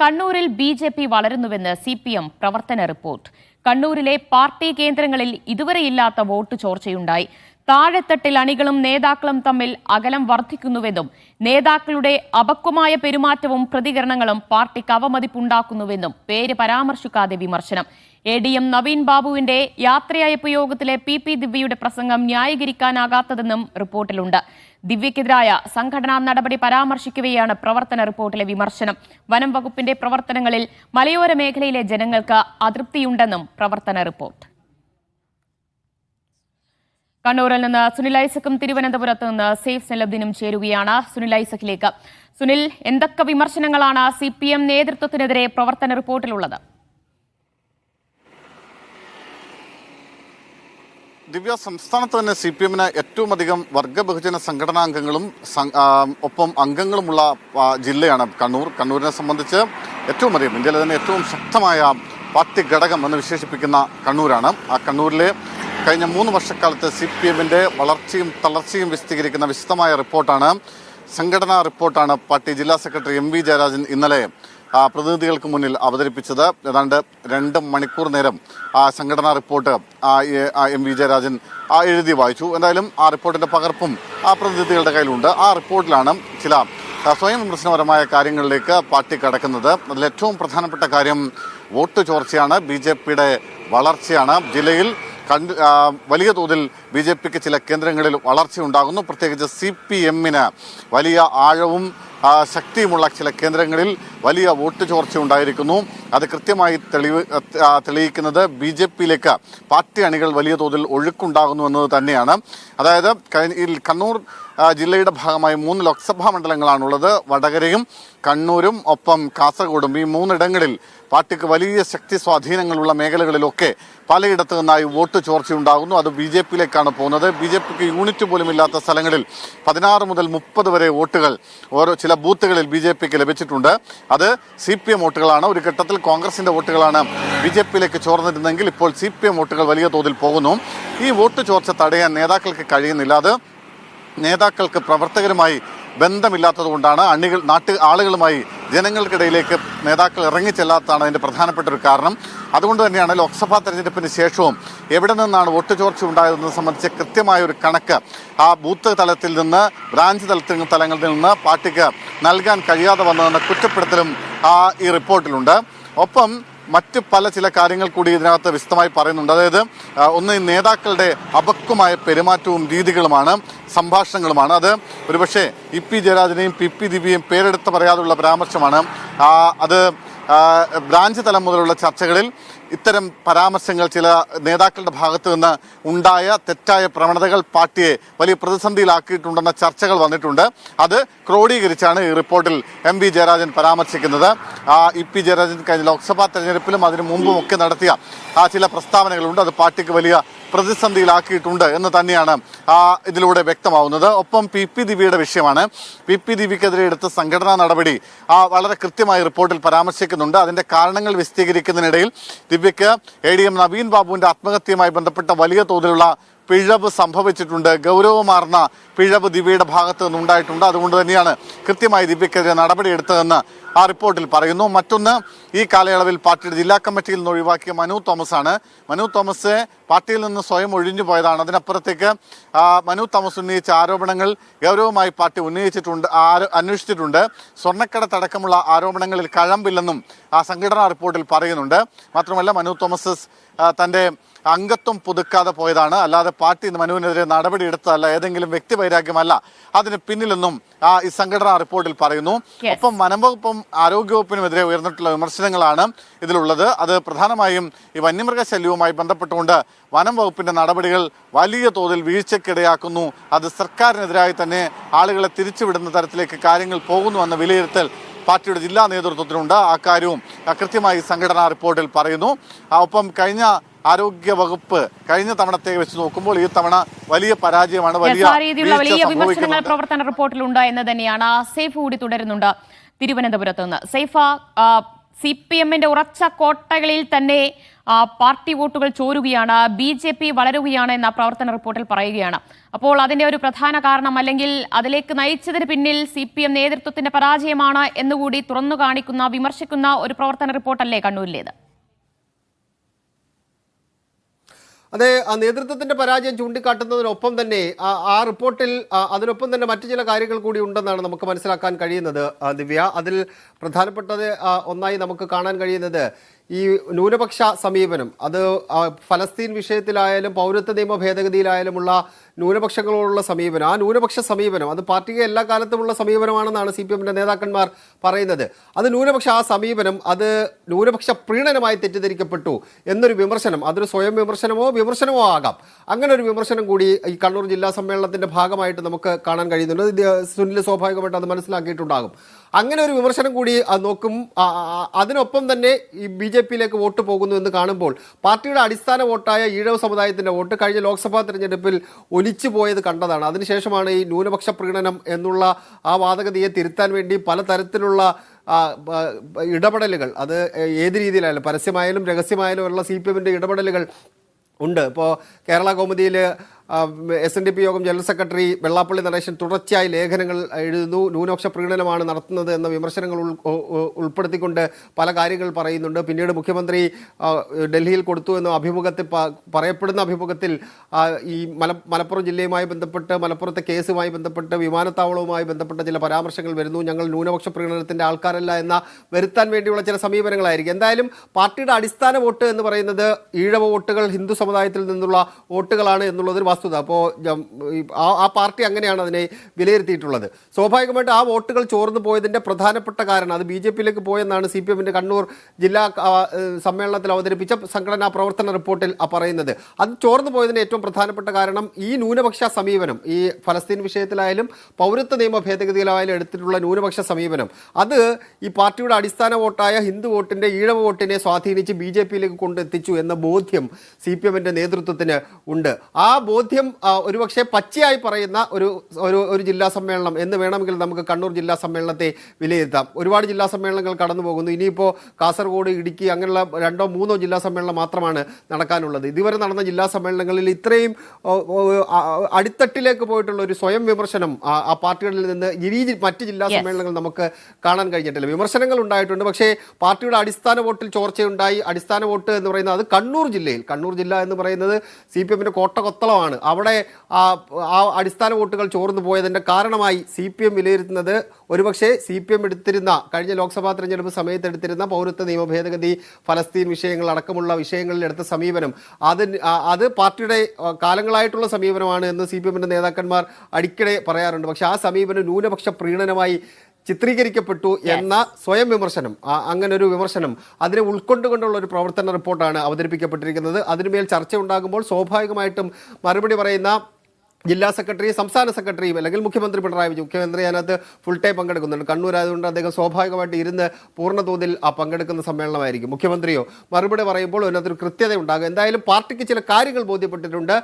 കണ്ണൂരിൽ B J P വളരുന്നുവെന്ന് C P M പ്രവർത്തന റിപ്പോർട്ട്. കണ്ണൂരിലെ പാർട്ടി കേന്ദ്രങ്ങളിൽ ഇതുവരെയില്ലാത്ത വോട്ട് ചോർച്ചയുണ്ടായി. താഴെത്തട്ടിൽ അണികളും നേതാക്കളും തമ്മിൽ അകലം വർദ്ധിക്കുന്നുവെന്നും നേതാക്കളുടെ അപക്വമായ പെരുമാറ്റവും പ്രതികരണങ്ങളും പാർട്ടിക്ക് അവമതിപ്പുണ്ടാക്കുന്നുവെന്നും പേര് പരാമർശിക്കാതെ വിമർശനം. എ ഡി എം നവീൻ ബാബുവിന്റെ യാത്രയയപ്പ് യോഗത്തിലെ പി പി ദിവ്യയുടെ പ്രസംഗം ന്യായീകരിക്കാനാകാത്തതെന്നും റിപ്പോർട്ടിലുണ്ട്. ദിവ്യക്കെതിരായ സംഘടനാ നടപടി പരാമർശിക്കവെയാണ് പ്രവർത്തന റിപ്പോർട്ടിലെ വിമർശനം. വനം വകുപ്പിന്റെ പ്രവർത്തനങ്ങളിൽ മലയോര മേഖലയിലെ ജനങ്ങൾക്ക് അതൃപ്തിയുണ്ടെന്നും പ്രവർത്തന റിപ്പോർട്ട്. കണ്ണൂരിൽ നിന്ന് സുനിൽ ഐസക്കും തിരുവനന്തപുരത്ത് നിന്ന് സേഫ് സെലബ്ദിനും ചേരുകയാണ് സുനിൽ ഐസക്കിലേക്ക്. സുനിൽ എന്തൊക്കെ വിമർശനങ്ങളാണ് സി പി എം നേതൃത്വത്തിനെതിരെ പ്രവർത്തന റിപ്പോർട്ടിലുള്ളത്? ദിവ്യ സംസ്ഥാനത്ത് തന്നെ സി പി എമ്മിന് ഏറ്റവും അധികം വർഗ ബഹുജന സംഘടനാംഗങ്ങളും ഒപ്പം അംഗങ്ങളുമുള്ള ജില്ലയാണ് കണ്ണൂർ. കണ്ണൂരിനെ സംബന്ധിച്ച് ഏറ്റവും അധികം ഇന്ത്യയിലെ തന്നെ ഏറ്റവും ശക്തമായ പാർട്ടി ഘടകം എന്ന് വിശേഷിപ്പിക്കുന്ന കണ്ണൂരാണ്. ആ കണ്ണൂരിലെ കഴിഞ്ഞ മൂന്ന് വർഷക്കാലത്ത് സി പി എമ്മിന്റെ വളർച്ചയും തളർച്ചയും വിശദീകരിക്കുന്ന വിശദമായ റിപ്പോർട്ടാണ്. സംഘടനാ റിപ്പോർട്ടാണ് പാർട്ടി ജില്ലാ സെക്രട്ടറി എം വി ജയരാജൻ ഇന്നലെ പ്രതിനിധികൾക്ക് മുന്നിൽ അവതരിപ്പിച്ചത്. ഏതാണ്ട് രണ്ട് മണിക്കൂർ നേരം ആ സംഘടനാ റിപ്പോർട്ട് എ- വി ജയരാജൻ എഴുതി വായിച്ചു. എന്തായാലും ആ റിപ്പോർട്ടിന്റെ പകർപ്പും ആ പ്രതിനിധികളുടെ കയ്യിലുണ്ട്. ആ റിപ്പോർട്ടിലാണ് ചില സ്വയം വിമർശനപരമായ കാര്യങ്ങളിലേക്ക് പാർട്ടി കടക്കുന്നത്. അതിലേറ്റവും പ്രധാനപ്പെട്ട കാര്യം വോട്ട് ചോർച്ചയാണ്. ബി വളർച്ചയാണ്. ജില്ലയിൽ കണ്ട് വലിയ തോതിൽ ബി ജെ പിക്ക് ചില കേന്ദ്രങ്ങളിൽ വളർച്ചയുണ്ടാകുന്നു. പ്രത്യേകിച്ച് സി പി എമ്മിന് വലിയ ആഴവും ശക്തിയുമുള്ള ചില കേന്ദ്രങ്ങളിൽ വലിയ വോട്ട് ചോർച്ച ഉണ്ടായിരിക്കുന്നു അത് കൃത്യമായി തെളിവ് തെളിയിക്കുന്നത് ബി ജെ പിയിലേക്ക് പാർട്ടി അണികൾ വലിയ തോതിൽ ഒഴുക്കുണ്ടാകുന്നു എന്നത് തന്നെയാണ്. അതായത് കണ്ണൂർ ജില്ലയുടെ ഭാഗമായി മൂന്ന് ലോക്സഭാ മണ്ഡലങ്ങളാണുള്ളത്. വടകരയും കണ്ണൂരും ഒപ്പം കാസർഗോഡും. ഈ മൂന്നിടങ്ങളിൽ പാർട്ടിക്ക് വലിയ ശക്തി സ്വാധീനങ്ങളുള്ള മേഖലകളിലൊക്കെ പലയിടത്തു നിന്നായി വോട്ട് ചോർച്ചയുണ്ടാകുന്നു. അത് ബി ജെ പിയിലേക്കാണ് പോകുന്നത്. ബി ജെ പിക്ക് യൂണിറ്റ് പോലും ഇല്ലാത്ത സ്ഥലങ്ങളിൽ പതിനാറ് മുതൽ മുപ്പത് വരെ വോട്ടുകൾ ഓരോ ചില ബൂത്തുകളിൽ ബി ജെ പിക്ക് ലഭിച്ചിട്ടുണ്ട്. അത് സി പി എം വോട്ടുകളാണ്. ഒരു ഘട്ടത്തിൽ കോൺഗ്രസിന്റെ വോട്ടുകളാണ് ബി ജെ പിയിലേക്ക് ചോർന്നിരുന്നെങ്കിൽ ഇപ്പോൾ സി പി എം വോട്ടുകൾ വലിയ തോതിൽ പോകുന്നു. ഈ വോട്ട് ചോർച്ച തടയാൻ നേതാക്കൾക്ക് കഴിയുന്നില്ല. അത് നേതാക്കൾക്ക് പ്രവർത്തകരുമായി ബന്ധമില്ലാത്തതുകൊണ്ടാണ് അണികൾ നാട്ടു ആളുകളുമായി ജനങ്ങൾക്കിടയിലേക്ക് നേതാക്കൾ ഇറങ്ങിച്ചെല്ലാത്തതാണ് അതിന്റെ പ്രധാനപ്പെട്ട ഒരു കാരണം. അതുകൊണ്ട് തന്നെയാണ് ലോക്സഭാ തെരഞ്ഞെടുപ്പിന് ശേഷവും എവിടെ നിന്നാണ് വോട്ട് ചോർച്ച ഉണ്ടായതെന്ന് സംബന്ധിച്ച് കൃത്യമായ ഒരു കണക്ക് ആ ബൂത്ത് തലത്തിൽ നിന്ന് ബ്രാഞ്ച് തലത്തിൽ തലങ്ങളിൽ നിന്ന് പാർട്ടിക്ക് നൽകാൻ കഴിയാതെ വന്നതെന്ന കുറ്റപ്പെടുത്തലും ആ ഈ റിപ്പോർട്ടിലുണ്ട്. ഒപ്പം മറ്റ് പല ചില കാര്യങ്ങൾ കൂടി ഇതിനകത്ത് വിശദമായി പറയുന്നുണ്ട്. അതായത് ഒന്ന് നേതാക്കളുടെ അപക്വമായ പെരുമാറ്റവും രീതികളുമാണ് സംഭാഷണങ്ങളുമാണ്. അത് ഒരുപക്ഷെ ഇ പി ജയരാജനെയും പി പി ദിവ്യയും പേരെടുത്ത് പറയാതുള്ള പരാമർശമാണ്. അത് ബ്രാഞ്ച് തലം മുതലുള്ള ചർച്ചകളിൽ ഇത്തരം പരാമർശങ്ങൾ ചില നേതാക്കളുടെ ഭാഗത്തു നിന്ന് ഉണ്ടായ തെറ്റായ പ്രവണതകൾ പാർട്ടിയെ വലിയ പ്രതിസന്ധിയിലാക്കിയിട്ടുണ്ടെന്ന ചർച്ചകൾ വന്നിട്ടുണ്ട്. അത് ക്രോഡീകരിച്ചാണ് ഈ റിപ്പോർട്ടിൽ എം വി ജയരാജൻ പരാമർശിക്കുന്നത്. ആ ഇ പി ജയരാജൻ കഴിഞ്ഞ ലോക്സഭാ തെരഞ്ഞെടുപ്പിലും അതിനു മുമ്പും ഒക്കെ നടത്തിയ ആ ചില പ്രസ്താവനകളുണ്ട്. അത് പാർട്ടിക്ക് വലിയ പ്രതിസന്ധിയിലാക്കിയിട്ടുണ്ട് എന്ന് തന്നെയാണ് ആ ഇതിലൂടെ വ്യക്തമാവുന്നത്. ഒപ്പം പി പി ദിവ്യയുടെ വിഷയമാണ്. പി പി ദിവ്യക്കെതിരെ എടുത്ത സംഘടനാ നടപടി ആ വളരെ കൃത്യമായി റിപ്പോർട്ടിൽ പരാമർശിക്കുന്നുണ്ട്. അതിന്റെ കാരണങ്ങൾ വിശദീകരിക്കുന്നതിനിടയിൽ ദിവ്യക്ക് എ ഡി എം നവീൻ ബാബുവിന്റെ ആത്മഹത്യയുമായി ബന്ധപ്പെട്ട വലിയ തോതിലുള്ള പിഴവ് സംഭവിച്ചിട്ടുണ്ട്. ഗൗരവമാർന്ന പിഴവ് ദിവ്യയുടെ ഭാഗത്ത് നിന്നുണ്ടായിട്ടുണ്ട്. അതുകൊണ്ട് തന്നെയാണ് കൃത്യമായി ദിവ്യക്കെതിരെ നടപടിയെടുത്തതെന്ന് ആ റിപ്പോർട്ടിൽ പറയുന്നു. മറ്റൊന്ന് ഈ കാലയളവിൽ പാർട്ടിയുടെ ജില്ലാ കമ്മിറ്റിയിൽ നിന്ന് ഒഴിവാക്കിയ മനു തോമസ് ആണ് മനു തോമസ് പാർട്ടിയിൽ നിന്ന് സ്വയം ഒഴിഞ്ഞു പോയതാണ്. അതിനപ്പുറത്തേക്ക് മനു തോമസ് ഉന്നയിച്ച ആരോപണങ്ങൾ ഗൗരവമായി പാർട്ടി ഉന്നയിച്ചിട്ടുണ്ട് അന്വേഷിച്ചിട്ടുണ്ട്. സ്വർണക്കടത്തടക്കമുള്ള ആരോപണങ്ങളിൽ കഴമ്പില്ലെന്നും ആ സംഘടനാ റിപ്പോർട്ടിൽ പറയുന്നുണ്ട്. മാത്രമല്ല മനു തോമസ് ആ, തന്റെ അംഗത്വം പുതുക്കാതെ പോയതാണ്. അല്ലാതെ പാർട്ടി മനുവിനെതിരെ നടപടി എടുത്തതല്ല. ഏതെങ്കിലും വ്യക്തി വൈരാഗ്യമല്ല. അതിന് പിന്നിലെന്നും ആ ഈ സംഘടനാ റിപ്പോർട്ടിൽ പറയുന്നു. ഒപ്പം വനംവകുപ്പും ആരോഗ്യവകുപ്പിനുമെതിരെ ഉയർന്നിട്ടുള്ള വിമർശനങ്ങളാണ് ഇതിലുള്ളത്. അത് പ്രധാനമായും ഈ വന്യമൃഗശല്യവുമായി ബന്ധപ്പെട്ടുകൊണ്ട് വനം വകുപ്പിന്റെ നടപടികൾ വലിയ തോതിൽ വീഴ്ചയ്ക്കിടയാക്കുന്നു. അത് സർക്കാരിനെതിരായി തന്നെ ആളുകളെ തിരിച്ചുവിടുന്ന തരത്തിലേക്ക് കാര്യങ്ങൾ പോകുന്നു എന്ന വിലയിരുത്തൽ പാർട്ടിയുടെ ജില്ലാ നേതൃത്വത്തിനുണ്ട് ആ കാര്യവും ആ, കൃത്യമായി സംഘടനാ റിപ്പോർട്ടിൽ പറയുന്നു. ഒപ്പം കഴിഞ്ഞ ആരോഗ്യ വകുപ്പ് കഴിഞ്ഞ തവണത്തെ വെച്ച് നോക്കുമ്പോൾ ഈ തവണ വലിയ പരാജയമാണ് വലിയ വിമർശനങ്ങൾ. പ്രവർത്തന റിപ്പോർട്ടിലുണ്ട് എന്ന് തന്നെയാണ് സേഫ് കൂടി തുടരുന്നുണ്ട് തിരുവനന്തപുരത്ത് നിന്ന് സേഫ സി പി എമ്മിന്റെ ഉറച്ച കോട്ടകളിൽ തന്നെ പാർട്ടി വോട്ടുകൾ ചോരുകയാണ് ബി ജെ പി വളരുകയാണ് എന്ന പ്രവർത്തന റിപ്പോർട്ടിൽ പറയുകയാണ്. അപ്പോൾ അതിന്റെ ഒരു പ്രധാന കാരണം അല്ലെങ്കിൽ അതിലേക്ക് നയിച്ചതിന് പിന്നിൽ സി പി എം നേതൃത്വത്തിന്റെ പരാജയമാണ് എന്നുകൂടി തുറന്നു കാണിക്കുന്ന വിമർശിക്കുന്ന ഒരു പ്രവർത്തന റിപ്പോർട്ടല്ലേ കണ്ണൂരിലേത്? അതെ നേതൃത്വത്തിന്റെ പരാജയം ചൂണ്ടിക്കാട്ടുന്നതിനൊപ്പം തന്നെ ആ റിപ്പോർട്ടിൽ അതിനൊപ്പം തന്നെ മറ്റു ചില കാര്യങ്ങൾ കൂടി ഉണ്ടെന്നാണ് നമുക്ക് മനസ്സിലാക്കാൻ കഴിയുന്നത് ദിവ്യ. അതിൽ പ്രധാനപ്പെട്ടത് ഒന്നായി നമുക്ക് കാണാൻ കഴിയുന്നത് ഈ ന്യൂനപക്ഷ സമീപനം അത് ഫലസ്തീൻ വിഷയത്തിലായാലും പൗരത്വ നിയമ ഭേദഗതിയിലായാലുമുള്ള ന്യൂനപക്ഷങ്ങളോടുള്ള സമീപനം. ആ ന്യൂനപക്ഷ സമീപനം അത് പാർട്ടിക്ക് എല്ലാ കാലത്തുമുള്ള സമീപനമാണെന്നാണ് സി പി എമ്മിന്റെ നേതാക്കന്മാർ പറയുന്നത്. അത് ന്യൂനപക്ഷ ആ സമീപനം അത് ന്യൂനപക്ഷ പ്രീണനമായി തെറ്റിദ്ധരിക്കപ്പെട്ടു എന്നൊരു വിമർശനം അതൊരു സ്വയം വിമർശനമോ വിമർശനമോ ആകാം. അങ്ങനെ ഒരു വിമർശനം കൂടി ഈ കണ്ണൂർ ജില്ലാ സമ്മേളനത്തിന്റെ ഭാഗമായിട്ട് നമുക്ക് കാണാൻ കഴിയുന്നുണ്ട്. സുനിൽ സ്വാഭാവികമായിട്ട് അത് മനസ്സിലാക്കിയിട്ടുണ്ടാകും. അങ്ങനെ ഒരു വിമർശനം കൂടി നോക്കും അതിനൊപ്പം തന്നെ ഈ ബി ജെ പിയിലേക്ക് വോട്ട് പോകുന്നു എന്ന് കാണുമ്പോൾ പാർട്ടിയുടെ അടിസ്ഥാന വോട്ടായ ഈഴവ സമുദായത്തിന്റെ വോട്ട് കഴിഞ്ഞ ലോക്സഭാ തിരഞ്ഞെടുപ്പിൽ ഒലിച്ചു പോയത് കണ്ടതാണ്. അതിനുശേഷമാണ് ഈ ന്യൂനപക്ഷ പ്രകടനം എന്നുള്ള ആ വാദഗതിയെ തിരുത്താൻ വേണ്ടി പലതരത്തിലുള്ള ഇടപെടലുകൾ അത് ഏത് രീതിയിലായാലും പരസ്യമായാലും രഹസ്യമായാലും ഉള്ള സി പി എമ്മിന്റെ ഇടപെടലുകൾ ഉണ്ട്. ഇപ്പോൾ Kerala കൗമുദിയിൽ S N D P Yogam general secretary Vellappally Natesan തുടർച്ചയായി ലേഖനങ്ങൾ എഴുതുന്നു. ന്യൂനപക്ഷ പ്രീണനമാണ് നടത്തുന്നത് എന്ന വിമർശനങ്ങൾ ഉൾപ്പെടുത്തിക്കൊണ്ട് പല കാര്യങ്ങൾ പറയുന്നുണ്ട്. പിന്നീട് മുഖ്യമന്ത്രി ഡൽഹിയിൽ കൊടുത്തു എന്ന അഭിമുഖത്തിൽ പറയപ്പെടുന്ന അഭിമുഖത്തിൽ ഈ മല മലപ്പുറം ജില്ലയുമായി ബന്ധപ്പെട്ട് മലപ്പുറത്തെ കേസുമായി ബന്ധപ്പെട്ട് വിമാനത്താവളവുമായി ബന്ധപ്പെട്ട ചില പരാമർശങ്ങൾ വരുന്നു. ഞങ്ങൾ ന്യൂനപക്ഷ പ്രകടനത്തിന്റെ ആൾക്കാരല്ല എന്ന വരുത്താൻ വേണ്ടിയുള്ള ചില സമീപനങ്ങളായിരിക്കും. എന്തായാലും പാർട്ടിയുടെ അടിസ്ഥാന വോട്ട് എന്ന് പറയുന്നത് ഈഴവ വോട്ടുകൾ ഹിന്ദു സമുദായത്തിൽ നിന്നുള്ള വോട്ടുകളാണ് എന്നുള്ളതൊരു വസ്തുത. അപ്പോൾ ആ പാർട്ടി അങ്ങനെയാണ് അതിനെ വിലയിരുത്തിയിട്ടുള്ളത്. സ്വാഭാവികമായിട്ട് ആ വോട്ടുകൾ ചോർന്നു പോയതിന്റെ പ്രധാനപ്പെട്ട കാരണം അത് ബി ജെ പിയിലേക്ക് പോയെന്നാണ് സി പി എമ്മിന്റെ കണ്ണൂർ ജില്ലാ സമ്മേളനത്തിൽ അവതരിപ്പിച്ച സംഘടനാ പ്രവർത്തന റിപ്പോർട്ടിൽ പറയുന്നത്. അത് ചോർന്നു പോയതിന്റെ ഏറ്റവും പ്രധാനപ്പെട്ട കാരണം ഈ ന്യൂനപക്ഷ സമീപനം ഈ ഫലസ്തീൻ വിഷയത്തിലായാലും പൗരത്വ നിയമ ഭേദഗതിയിലായാലും എടുത്തിട്ടുള്ള ന്യൂനപക്ഷ സമീപനം. അത് ഈ പാർട്ടിയുടെ അടിസ്ഥാന വോട്ടായ ഹിന്ദു വോട്ടിന്റെ ഈഴവ വോട്ടിനെ സ്വാധീനിച്ച് ബി ജെ പിയിലേക്ക് കൊണ്ടെത്തിച്ചു എന്ന ബോധ്യം സി പി എമ്മിന്റെ നേതൃത്വത്തിന് ഉണ്ട്. ആ ബോധ്യം ആ, ഒരുപക്ഷെ പച്ചയായി പറയുന്ന ഒരു ഒരു ഒരു ജില്ലാ സമ്മേളനം എന്ന് വേണമെങ്കിൽ നമുക്ക് കണ്ണൂർ ജില്ലാ സമ്മേളനത്തെ വിലയിരുത്താം. ഒരുപാട് ജില്ലാ സമ്മേളനങ്ങൾ കടന്നു പോകുന്നു ഇനിയിപ്പോൾ കാസർഗോഡ് ഇടുക്കി അങ്ങനെയുള്ള രണ്ടോ മൂന്നോ ജില്ലാ സമ്മേളനം മാത്രമാണ് നടക്കാനുള്ളത്. ഇതുവരെ നടന്ന ജില്ലാ സമ്മേളനങ്ങളിൽ ഇത്രയും അടിത്തട്ടിലേക്ക് പോയിട്ടുള്ള ഒരു സ്വയം വിമർശനം ആ പാർട്ടികളിൽ നിന്ന് ഇനി മറ്റ് ജില്ലാ സമ്മേളനങ്ങൾ നമുക്ക് കാണാൻ കഴിഞ്ഞിട്ടില്ല. വിമർശനങ്ങൾ ഉണ്ടായിട്ടുണ്ട്. പക്ഷേ പാർട്ടിയുടെ അടിസ്ഥാന വോട്ടിൽ ചോർച്ചയുണ്ടായി. അടിസ്ഥാന വോട്ട് എന്ന് പറയുന്നത് അത് കണ്ണൂർ ജില്ലയിൽ. കണ്ണൂർ ജില്ല എന്ന് പറയുന്നത് സി പി എമ്മിന്റെ കോട്ടകൊത്തളമാണ് അവിടെ ആ അടിസ്ഥാന വോട്ടുകൾ ചോർന്നു പോയതിന്റെ കാരണമായി സി പി എം വിലയിരുത്തുന്നത് ഒരുപക്ഷെ സി പി എം എടുത്തിരുന്ന കഴിഞ്ഞ ലോക്സഭാ തെരഞ്ഞെടുപ്പ് സമയത്ത് എടുത്തിരുന്ന പൗരത്വ നിയമ ഭേദഗതി ഫലസ്തീൻ വിഷയങ്ങൾ അടക്കമുള്ള വിഷയങ്ങളിൽ എടുത്ത സമീപനം. അത് ആ- അത് പാർട്ടിയുടെ കാലങ്ങളായിട്ടുള്ള സമീപനമാണ് എന്ന് സി പി എമ്മിന്റെ നേതാക്കന്മാർ അടിക്കടെ പറയാറുണ്ട്. പക്ഷേ ആ സമീപനം ന്യൂനപക്ഷ പ്രീണനമായി ചിത്രീകരിക്കപ്പെട്ടു എന്ന സ്വയം വിമർശനം അങ്ങനെ ഒരു വിമർശനം അതിനെ ഉൾക്കൊണ്ടുകൊണ്ടുള്ള ഒരു പ്രവർത്തന റിപ്പോർട്ടാണ് അവതരിപ്പിക്കപ്പെട്ടിരിക്കുന്നത്. അതിനുമേൽ ചർച്ച ഉണ്ടാകുമ്പോൾ സ്വാഭാവികമായിട്ടും മറുപടി പറയുന്ന ജില്ലാ സെക്രട്ടറി സംസ്ഥാന സെക്രട്ടറിയും അല്ലെങ്കിൽ മുഖ്യമന്ത്രി പിണറായി വിജയൻ മുഖ്യമന്ത്രി അതിനകത്ത് ഫുൾ ടൈം പങ്കെടുക്കുന്നുണ്ട്. കണ്ണൂർ ആയതുകൊണ്ട് അദ്ദേഹം സ്വാഭാവികമായിട്ട് ഇരുന്ന് പൂർണ തോതിൽ ആ പങ്കെടുക്കുന്ന സമ്മേളനമായിരിക്കും. മുഖ്യമന്ത്രിയോ മറുപടി പറയുമ്പോൾ അതിനകത്തൊരു കൃത്യത ഉണ്ടാകും എന്തായാലും പാർട്ടിക്ക് ചില കാര്യങ്ങൾ ബോധ്യപ്പെട്ടിട്ടുണ്ട്.